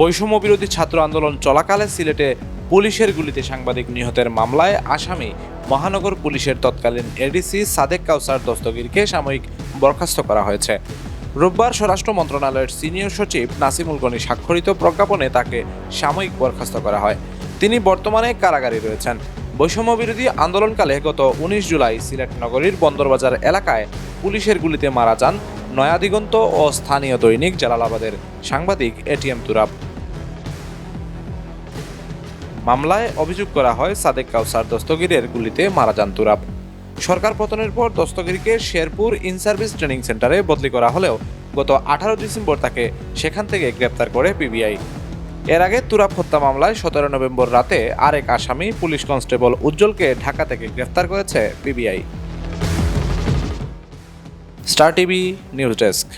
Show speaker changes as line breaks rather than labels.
বৈষম্য বিরোধী ছাত্র আন্দোলন চলাকালে সিলেটে পুলিশের গুলিতে সাংবাদিক নিহতের মামলায় আসামি মহানগর পুলিশের তৎকালীন এডিসি সাদেক কাউসার দস্তগীরকে সাময়িক বরখাস্ত করা হয়েছে। রোববার স্বরাষ্ট্র মন্ত্রণালয়ের সিনিয়র সচিব নাসিমুল গনি স্বাক্ষরিত প্রজ্ঞাপনে তাকে সাময়িক বরখাস্ত করা হয়। তিনি বর্তমানে কারাগারে রয়েছেন। বৈষম্য বিরোধী আন্দোলনকালে গত উনিশ জুলাই সিলেট নগরীর বন্দরবাজার এলাকায় পুলিশের গুলিতে মারা যান নয়াদিগন্ত ও স্থানীয় দৈনিক জালালাবাদের সাংবাদিক এটিএম তুরাব। মামলায় অভিযোগ করা হয় সাদেক কাউসার দস্তগিরের গুলিতে মারা যান তুরাব। সরকার পতনের পর দস্তগিরিকে শেরপুর ইন সার্ভিস ট্রেনিং সেন্টারে বদলি করা হলেও গত আঠারো ডিসেম্বর তাকে সেখান থেকে গ্রেপ্তার করে পিবিআই। এর আগে তুরাব হত্যা মামলায় সতেরো নভেম্বর রাতে আরেক আসামি পুলিশ কনস্টেবল উজ্জ্বলকে ঢাকা থেকে গ্রেফতার করেছে PBI. Star TV, news desk.